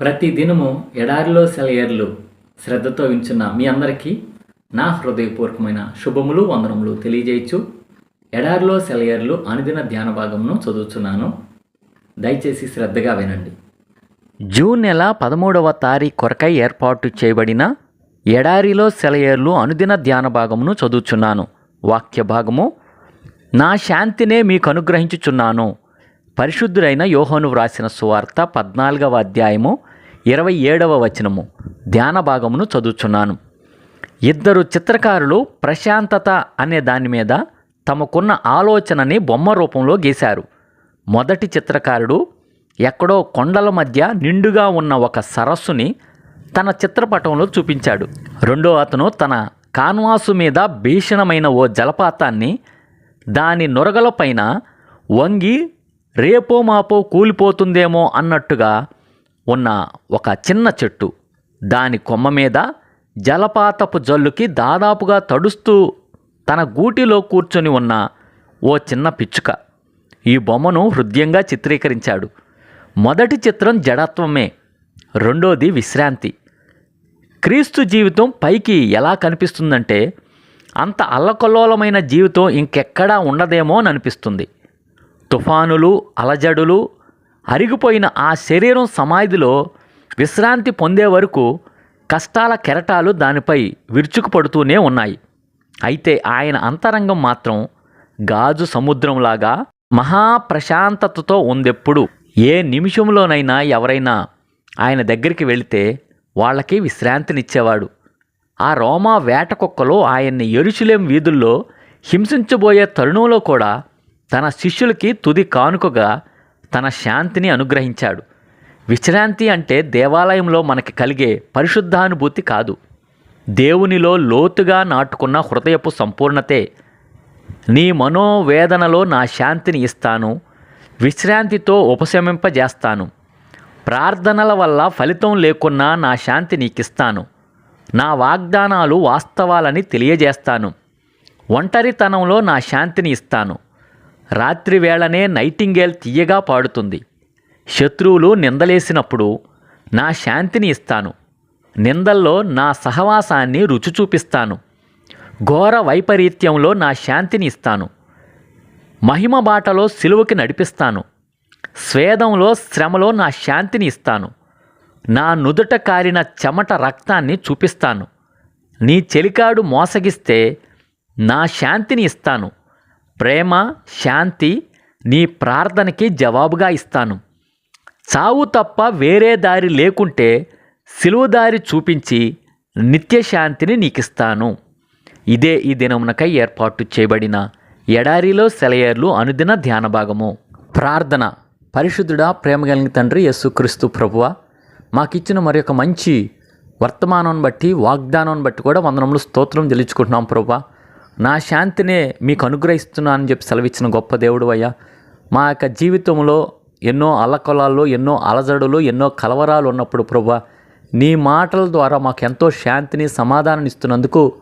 ప్రతి దినము ఎడారిలో సెలయర్లు శ్రద్ధతో వించున్న మీ అందరికీ నా హృదయపూర్వకమైన శుభములు వందనములు తెలియజేయచ్చు. ఎడారిలో సెలయర్లు అనుదిన ధ్యాన భాగమును చదువుతున్నాను దయచేసి శ్రద్ధగా వినండి. జూన్ నెల పదమూడవ తారీఖు కొరకై ఏర్పాటు చేయబడిన ఎడారిలో సెలయేర్లు అనుదిన ధ్యాన భాగమును చదువుచున్నాను. వాక్య భాగము నా శాంతినే మీకు అనుగ్రహించుచున్నాను. పరిశుద్ధుడైన యోహోను వ్రాసిన సువార్త పద్నాలుగవ అధ్యాయము ఇరవై ఏడవ వచనము. ధ్యాన భాగమును చదువుచున్నాను. ఇద్దరు చిత్రకారులు ప్రశాంతత అనే దాని మీద తమకున్న ఆలోచనని బొమ్మ రూపంలో గీశారు. మొదటి చిత్రకారుడు ఎక్కడో కొండల మధ్య నిండుగా ఉన్న ఒక సరస్సుని తన చిత్రపటంలో చూపించాడు. రెండో అతను తన కాన్వాసు మీద భీషణమైన ఓ జలపాతాన్ని దాని నొరగలపైన వంగి రేపో మాపో కూలిపోతుందేమో అన్నట్టుగా ఉన్న ఒక చిన్న చెట్టు దాని కొమ్మ మీద జలపాతపు జల్లుకి దాదాపుగా తడుస్తూ తన గూటిలో కూర్చొని ఉన్న ఓ చిన్న పిచ్చుక. ఈ బొమ్మను హృదయంగా చిత్రీకరించాడు. మొదటి చిత్రం జడత్వమే రెండోది విశ్రాంతి. క్రీస్తు జీవితం పైకి ఎలా కనిపిస్తుందంటే అంత అల్లకల్లోలమైన జీవితం ఇంకెక్కడా ఉండదేమో అని అనిపిస్తుంది. తుఫానులు అలజడులు అరిగిపోయిన ఆ శరీరం సమాధిలో విశ్రాంతి పొందే వరకు కష్టాల కెరటాలు దానిపై విరుచుకుపడుతూనే ఉన్నాయి. అయితే ఆయన అంతరంగం మాత్రం గాజు సముద్రంలాగా మహాప్రశాంతతతో ఉందెప్పుడు. ఏ నిమిషంలోనైనా ఎవరైనా ఆయన దగ్గరికి వెళితే వాళ్ళకి విశ్రాంతినిచ్చేవాడు. ఆ రోమా వేటకుక్కలో ఆయన్ని ఎరుచులేం వీధుల్లో హింసించబోయే తరుణంలో కూడా తన శిష్యులకి తుది కానుకగా తన శాంతిని అనుగ్రహించాడు. విశ్రాంతి అంటే దేవాలయంలో మనకి కలిగే పరిశుద్ధానుభూతి కాదు. దేవునిలో లోతుగా నాటుకున్న హృదయపు సంపూర్ణతే. నీ మనోవేదనలో నా శాంతిని ఇస్తాను. విశ్రాంతితో ఉపశమింపజేస్తాను. ప్రార్థనల వల్ల ఫలితం లేకున్నా నా శాంతి నీకిస్తాను. నా వాగ్దానాలు వాస్తవాలని తెలియజేస్తాను. ఒంటరితనంలో నా శాంతిని ఇస్తాను. రాత్రి వేళనే నైటింగేల్ తీయగా పాడుతుంది. శత్రువులు నిందలేసినప్పుడు నా శాంతిని ఇస్తాను. నిందల్లో నా సహవాసాన్ని రుచి చూపిస్తాను. ఘోర వైపరీత్యంలో నా శాంతిని ఇస్తాను. మహిమ బాటలో సిలువకి నడిపిస్తాను. స్వేదంలో శ్రమలో నా శాంతిని ఇస్తాను. నా నుదుట కారిన చెమట రక్తాన్ని చూపిస్తాను. నీ చెలికాడు మోసగిస్తే నా శాంతిని ఇస్తాను. ప్రేమ శాంతి నీ ప్రార్థనకి జవాబుగా ఇస్తాను. చావు తప్ప వేరే దారి లేకుంటే సిలువ దారి చూపించి నిత్య శాంతిని నీకిస్తాను. ఇదే ఈ దినమునకై ఏర్పాటు చేయబడిన ఎడారిలో సెలయేర్లు అనుదిన ధ్యాన భాగము. ప్రార్థన. పరిశుద్ధుడా ప్రేమ కలిగిన తండ్రి యేసుక్రీస్తు ప్రభువ మాకిచ్చిన మరి ఒక మంచి వర్తమానం బట్టి వాగ్దానం బట్టి కూడా వందనములు స్తోత్రం చెల్లించుకుంటున్నాం ప్రభా నా శాంతినే మీకు అనుగ్రహిస్తున్నానని చెప్పి సెలవిచ్చిన గొప్ప దేవుడు అయ్యా. మా యొక్క జీవితంలో ఎన్నో అలకొలాల్లో ఎన్నో అలజడులు ఎన్నో కలవరాలు ఉన్నప్పుడు ప్రభా నీ మాటల ద్వారా మాకు ఎంతో శాంతిని సమాధానం ఇస్తున్నందుకు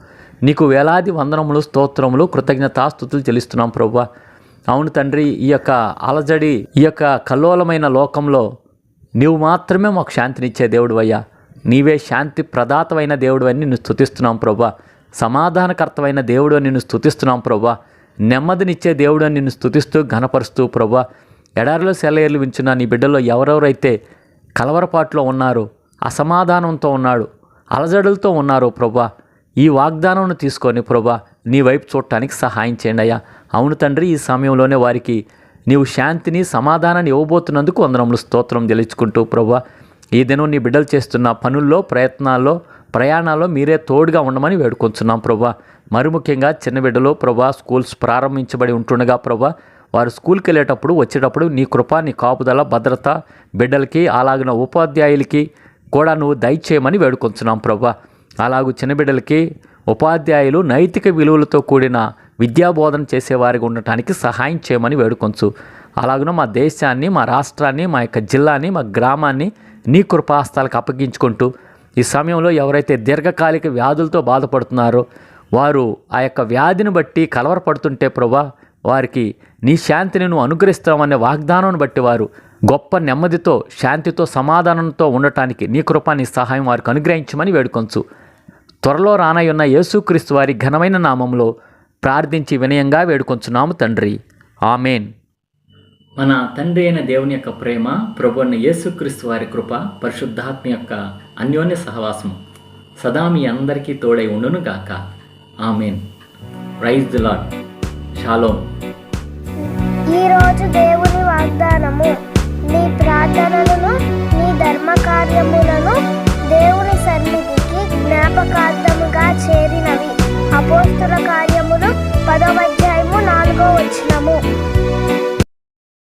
నీకు వేలాది వందనములు స్తోత్రములు కృతజ్ఞతాస్థుతులు చెల్లిస్తున్నాం ప్రభా. అవును తండ్రి ఈ యొక్క అలజడి ఈ యొక్క కల్లోలమైన లోకంలో నీవు మాత్రమే మాకు శాంతినిచ్చే దేవుడు అయ్యా. నీవే శాంతి ప్రదాతమైన దేవుడు అని నేను స్తుతిస్తున్నాం ప్రభా. సమాధానకర్తమైన దేవుడు నిన్ను స్థుతిస్తున్నాం ప్రభా. నెమ్మదినిచ్చే దేవుడు నిన్ను స్థుతిస్తూ ఘనపరుస్తూ ప్రభా. ఎడారిలో సెలయేర్లు ఉంచిన నీ బిడ్డలో ఎవరెవరైతే కలవరపాట్లో ఉన్నారో అసమాధానంతో ఉన్నాడు అలజడులతో ఉన్నారు ప్రభా ఈ వాగ్దానం తీసుకొని ప్రభా నీ వైపు చూడటానికి సహాయం చేయండి అయ్యా. అవును తండ్రి ఈ సమయంలోనే వారికి నీవు శాంతిని సమాధానాన్ని ఇవ్వబోతున్నందుకు వందనములు స్తోత్రం తెలుచుకుంటూ ప్రభా. ఈ దినం నీ బిడ్డలు చేస్తున్న పనుల్లో ప్రయత్నాల్లో ప్రయాణాల్లో మీరే తోడుగా ఉండమని వేడుకొంచున్నాం ప్రభా. మరి ముఖ్యంగా చిన్న బిడ్డలు ప్రభా స్కూల్స్ ప్రారంభించబడి ఉంటుండగా ప్రభా వారు స్కూల్కి వెళ్ళేటప్పుడు వచ్చేటప్పుడు నీ కృప నీ కాపుదల భద్రత బిడ్డలకి అలాగిన ఉపాధ్యాయులకి కూడా నువ్వు దయచేయమని వేడుకొంచున్నాం ప్రభా. అలాగూ చిన్న బిడ్డలకి ఉపాధ్యాయులు నైతిక విలువలతో కూడిన విద్యాబోధన చేసేవారిగా ఉండటానికి సహాయం చేయమని వేడుకొంచు. అలాగున మా దేశాన్ని మా రాష్ట్రాన్ని మా యొక్క జిల్లాని మా గ్రామాన్ని నీ కృపాస్తాలకు అప్పగించుకుంటూ ఈ సమయంలో ఎవరైతే దీర్ఘకాలిక వ్యాధులతో బాధపడుతున్నారో వారు ఆ యొక్క వ్యాధిని బట్టి కలవరపడుతుంటే ప్రభా వారికి నీ శాంతిని నువ్వు అనుగ్రహిస్తామనే వాగ్దానాన్ని బట్టి వారు గొప్ప నెమ్మదితో శాంతితో సమాధానంతో ఉండటానికి నీ కృప నీ సహాయం వారికి అనుగ్రహించమని వేడుకొంచు. త్వరలో రానయ్యున్న యేసుక్రీస్తు వారి ఘనమైన నామంలో ప్రార్థించి వినయంగా వేడుకొంచున్నాము తండ్రి. ఆమెన్. మన తండ్రి అయిన దేవుని యొక్క ప్రేమ ప్రభు అన్న యేసుక్రీస్తు వారి కృప పరిశుద్ధాత్మ యొక్క అన్యోన్య సహవాసం సదా మీ అందరికీ తోడై ఉండును గాక. Amen. Rise the Lord shalom ఈరోజు దేవుని వాగ్దానము నీ ప్రార్థనలను నీ ధర్మకార్యములను దేవుని సన్నిధికి జ్ఞాపకార్థముగా చేరినవి. అపోస్తుల కార్యములు పదవ అధ్యాయము నాలుగో వచ్చినము